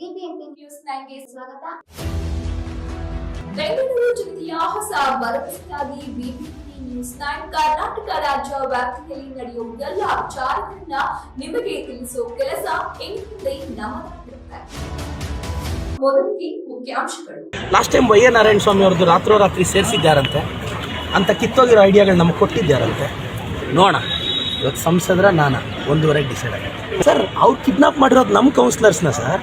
BBMP news ನೈನ್ಗೆ ಸ್ವಾಗತ. ಬೆಂಗಳೂರು ಜಿಲ್ಲೆಯ ಹೊಸ ಭರವಸೆಯಾಗಿ ಬಿಬಿಎಂಪಿ ನ್ಯೂಸ್ ನೈನ್ ಕರ್ನಾಟಕ ರಾಜ್ಯ ವ್ಯಾಪ್ತಿಯಲ್ಲಿ ನಡೆಯುವ ಎಲ್ಲ ವಿಚಾರಗಳನ್ನ ನಿಮಗೆ ತಿಳಿಸುವ ಕೆಲಸ ಇನ್ಮುಂದೆ ನಮ್ಮದಾಗಿರುತ್ತೆ ಮೊದಲಿಗೆ ಮುಖ್ಯಾಂಶಗಳು. Last time Y A Narayana Swamy ಅವ್ರದ್ದು ರಾತ್ರೋರಾತ್ರಿ ಸೇರಿಸಿದ್ದಾರಂತೆ. ಅಂತ ಕಿತ್ತೋಗಿರೋ ಐಡಿಯಾಗಳು ನಮಗೆ ಕೊಟ್ಟಿದ್ದಾರಂತೆ. ನೋಡೋಣ. ಇವತ್ತು ಸಂಸದರ ನಾನ ಒಂದೂವರೆಗೆ ಡಿಸೈಡ್ ಆಗುತ್ತೆ. ಸರ್ ಅವ್ರು ಕಿಡ್ನಾಪ್ ಮಾಡಿರೋದು ನಮ್ಮ ಕೌನ್ಸಿಲರ್ಸ್ನ ಸರ್?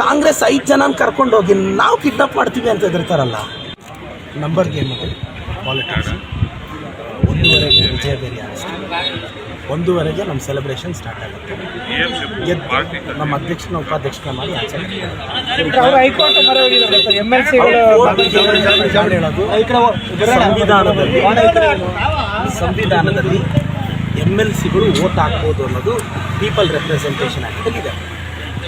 ಕಾಂಗ್ರೆಸ್ ಐದು ಜನ ಕರ್ಕೊಂಡು ಹೋಗಿ ನಾವು ಕಿಡ್ನಾಪ್ ಮಾಡ್ತೀವಿ ಅಂತ ಹೆದರ್ತಾರಲ್ಲ? ನಂಬರ್ ಗೇಮ್ ಪಾಲಿಟಿಕ್ಸ್ ಒಂದೂವರೆಗೆ ವಿಜಯ ಬೇರೆ ಒಂದೂವರೆಗೆ ನಮ್ಮ ಸೆಲೆಬ್ರೇಷನ್ ಸ್ಟಾರ್ಟ್ ಆಗುತ್ತೆ. ಗೆದ್ದು ನಮ್ಮ ಅಧ್ಯಕ್ಷನ ಉಪಾಧ್ಯಕ್ಷನ ಮಾಡಿ ಸಂವಿಧಾನದಲ್ಲಿ. ಸಂವಿಧಾನದಲ್ಲಿ ಎಂ ಎಲ್ ಸಿಗಳು ವೋಟ್ ಹಾಕ್ಬೋದು ಅನ್ನೋದು ಪೀಪಲ್ ರೆಪ್ರೆಸೆಂಟೇಷನ್ ಆಗಿದೆ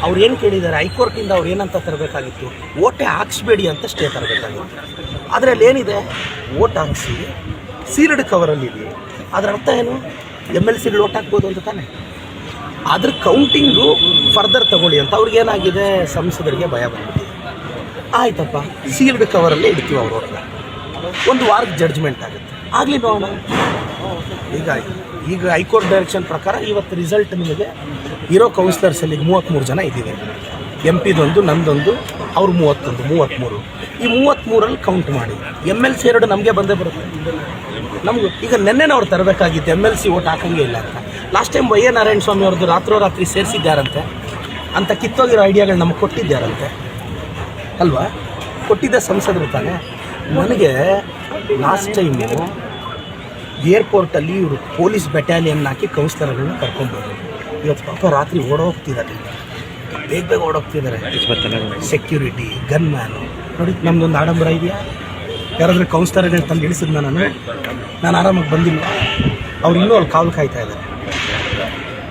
ಅವ್ರು ಏನು ಕೇಳಿದ್ದಾರೆ ಹೈಕೋರ್ಟಿಂದ ಅವ್ರು ಏನಂತ ತರಬೇಕಾಗಿತ್ತು? ಓಟೆ ಹಾಕ್ಸ್ಬೇಡಿ ಅಂತ ಸ್ಟೇ ತರಬೇಕಾಗಿತ್ತು. ಅದರಲ್ಲಿ ಏನಿದೆ? ಓಟ್ ಹಾಕ್ಸಿ ಸೀಲ್ಡ್ ಕವರಲ್ಲಿ ಇದೆ ಅದರ ಅರ್ಥ ಏನು? ಎಂ ಎಲ್ ಸಿಗಳು ಓಟ್ ಹಾಕ್ಬೋದು ಅಂತ ತಾನೆ? ಅದ್ರ ಕೌಂಟಿಂಗು ಫರ್ದರ್ ತಗೊಳ್ಳಿ ಅಂತ ಅವ್ರಿಗೇನಾಗಿದೆ? ಸಂಸದರಿಗೆ ಭಯ ಬಂದಿದೆ. ಆಯ್ತಪ್ಪ ಸೀಲ್ಡ್ ಕವರಲ್ಲೇ ಇಡ್ತೀವಿ ಅವ್ರ ಓಟ್ನ. ಒಂದು ವಾರದ ಜಡ್ಜ್ಮೆಂಟ್ ಆಗುತ್ತೆ. ಆಗಲಿ ನೋಡೋಣ. ಈಗ ಈಗ ಹೈಕೋರ್ಟ್ ಡೈರೆಕ್ಷನ್ ಪ್ರಕಾರ ಇವತ್ತು ರಿಸಲ್ಟ್ ನಿಮಗೆ ಇರೋ ಕೌನ್ಸಿಲರ್ಸಲ್ಲಿ ಮೂವತ್ತ್ಮೂರು ಜನ ಇದ್ದೀವಿ. ಎಂ ಪಿದೊಂದು ನಂದೊಂದು, ಅವ್ರು ಮೂವತ್ತೊಂದು ಮೂವತ್ತ್ಮೂರು ಈ ಮೂವತ್ತ್ಮೂರಲ್ಲಿ ಕೌಂಟ್ ಮಾಡಿ. ಎಂ ಎಲ್ ಸಿ ಎರಡು ನಮಗೆ ಬಂದೇ ಬರುತ್ತೆ. ನಮಗೂ ಈಗ ನೆನ್ನೆನೇ ಅವ್ರು ತರಬೇಕಾಗಿತ್ತು ಎಂ ಎಲ್ ಸಿ ಓಟ್ ಹಾಕಂಗೆ ಇಲ್ಲ ಅಂತ. Last time Y A Narayana Swamy ಅವ್ರದ್ದು ರಾತ್ರೋರಾತ್ರಿ ಸೇರಿಸಿದ್ದಾರಂತೆ. ಅಂತ ಕಿತ್ತೋಗಿರೋ ಐಡಿಯಾಗಳು ನಮ್ಗೆ ಕೊಟ್ಟಿದ್ದಾರಂತೆ. ಅಲ್ವಾ? ಕೊಟ್ಟಿದ್ದ ಸಂಸದರು ತಾನೆ? ನನಗೆ ಲಾಸ್ಟ್ ಟೈಮು ಏರ್ಪೋರ್ಟಲ್ಲಿ ಇವರು ಪೊಲೀಸ್ ಬೆಟಾಲಿಯನ್ ಹಾಕಿ ಕೌನ್ಸಿಲರ್ಗಳನ್ನ ಕರ್ಕೊಂಬೋದು ಇವತ್ತು ಪಾಪ ರಾತ್ರಿ ಓಡೋಗ್ತಿದ್ದಾರೆ. ಬೇಗ ಬೇಗ ಓಡೋಗ್ತಿದ್ದಾರೆ. ಸೆಕ್ಯೂರಿಟಿ ಗನ್ ಮ್ಯಾನು ನೋಡಿ, ನಮ್ದೊಂದು ಆಡಂಬರ ಇದೆಯಾ? ಯಾರಾದರೂ ಕೌನ್ಸಿಲರ್ಗಳು ತಂದು ಇಳಿಸಿದ್ನ ನಾನು? ನಾನು ಆರಾಮಾಗಿ ಬಂದಿಲ್ಲ. ಅವ್ರು ಇನ್ನೂ ಅಲ್ಲಿ ಕಾವಲು ಕಾಯ್ತಾ ಇದ್ದಾರೆ.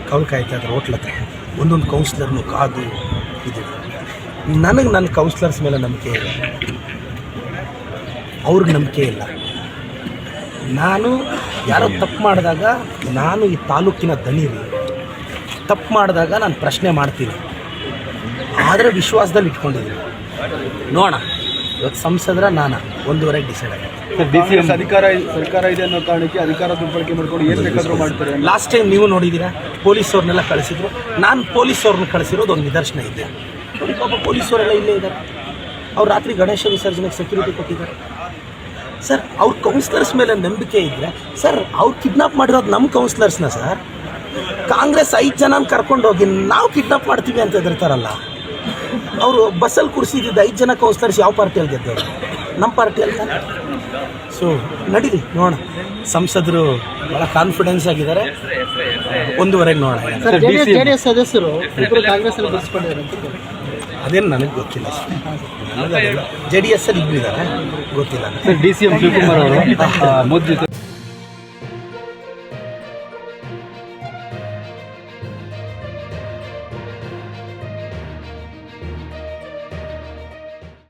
ಕಾವಲು ಕಾಯ್ತಾ ಇದ್ದಾರೆ ಹೋಟ್ಲ ಹತ್ರ. ಒಂದೊಂದು ಕೌನ್ಸಿಲರ್ನು ಕಾದು ಇದು. ನನಗೆ ನನ್ನ ಕೌನ್ಸಿಲರ್ಸ್ ಮೇಲೆ ನಂಬಿಕೆ ಇಲ್ಲ ಅವ್ರಿಗೆ ನಂಬಿಕೆ ಇಲ್ಲ. ನಾನು ಯಾರೋ ತಪ್ಪು ಮಾಡಿದಾಗ ನಾನು ಈ ತಾಲೂಕಿನ ದಣಿರಿ ತಪ್ಪು ಮಾಡಿದಾಗ ನಾನು ಪ್ರಶ್ನೆ ಮಾಡ್ತೀನಿ. ಆದರೆ ವಿಶ್ವಾಸದಲ್ಲಿ ಇಟ್ಕೊಂಡಿದ್ದೀನಿ. ನೋಡೋಣ. ಇವತ್ತು ಸಂಸದರ ನಾನು ಒಂದೂವರೆಗೆ ಡಿಸೈಡ್ ಆಗಿದೆ. ಅಧಿಕಾರ ಸರ್ಕಾರ ಇದೆ ಅನ್ನೋ ಕಾರಣಕ್ಕೆ ಅಧಿಕಾರ ದುರ್ಬಳಕೆ ಮಾಡ್ಕೊಂಡು ಏನು ಬೇಕಾದರೂ ಮಾಡ್ತಾರೆ? ಲಾಸ್ಟ್ ಟೈಮ್ ನೀವು ನೋಡಿದ್ದೀರಾ? ಪೊಲೀಸವ್ರನ್ನೆಲ್ಲ ಕಳಿಸಿದ್ರು. ನಾನು ಪೊಲೀಸವ್ರನ್ನ ಕಳಿಸಿರೋದು ಒಂದು ನಿದರ್ಶನ ಇದೆ. ಪಾಪ ಪೊಲೀಸವರೆಲ್ಲ ಇಲ್ಲೇ ಇದ್ದಾರೆ. ಅವ್ರು ರಾತ್ರಿ ಗಣೇಶ ವಿಸರ್ಜನೆಗೆ ಸೆಕ್ಯೂರಿಟಿ ಕೊಟ್ಟಿದ್ದಾರೆ. ಸರ್ ಅವ್ರ ಕೌನ್ಸಿಲರ್ಸ್ ಮೇಲೆ ನಂಬಿಕೆ ಇದ್ದರೆ ಸರ್ ಅವ್ರು ಕಿಡ್ನಾಪ್ ಮಾಡಿರೋದು ನಮ್ಮ ಕೌನ್ಸಿಲರ್ಸ್ನ ಸರ್. ಕಾಂಗ್ರೆಸ್ ಐದು ಜನನ ಕರ್ಕೊಂಡು ಹೋಗಿ ನಾವು ಕಿಡ್ನಾಪ್ ಮಾಡ್ತೀವಿ ಅಂತ ಹೆದರ್ತಾರಲ್ಲ. ಅವರು ಬಸ್ಸಲ್ಲಿ ಕುಡಿಸಿದ್ದು ಐದು ಜನ ಕೌನ್ಸಿಲರ್ಸ್ ಯಾವ ಪಾರ್ಟಿಯಲ್ಲಿ ಗೆದ್ದವರು? ನಮ್ಮ ಪಾರ್ಟಿಯಲ್ಲಿ ಸೊ ನಡೀರಿ ನೋಡೋಣ. ಸಂಸದರು ಭಾಳ ಕಾನ್ಫಿಡೆನ್ಸ್ ಆಗಿದ್ದಾರೆ. ಒಂದೂವರೆಗೆ ನೋಡೋಣ. ಸರ್ ಜೆಡಿಎಸ್ ಸದಸ್ಯರು ಕಾಂಗ್ರೆಸ್ ಅಲ್ಲಿ ಬರ್ಸ್ಕೊಂಡಿದ್ದಾರೆ ಅಂತ ಅದೇನು ನನಗೆ ಗೊತ್ತಿಲ್ಲ ಜೆ ಡಿ ಎಸ್ ಅಲ್ಲಿ ಇಬ್ಬರಿದ್ದಾರೆ ಗೊತ್ತಿಲ್ಲ. Sir D C M Shivakumar ಅವರು ಮೋದಿ ಜೊತೆ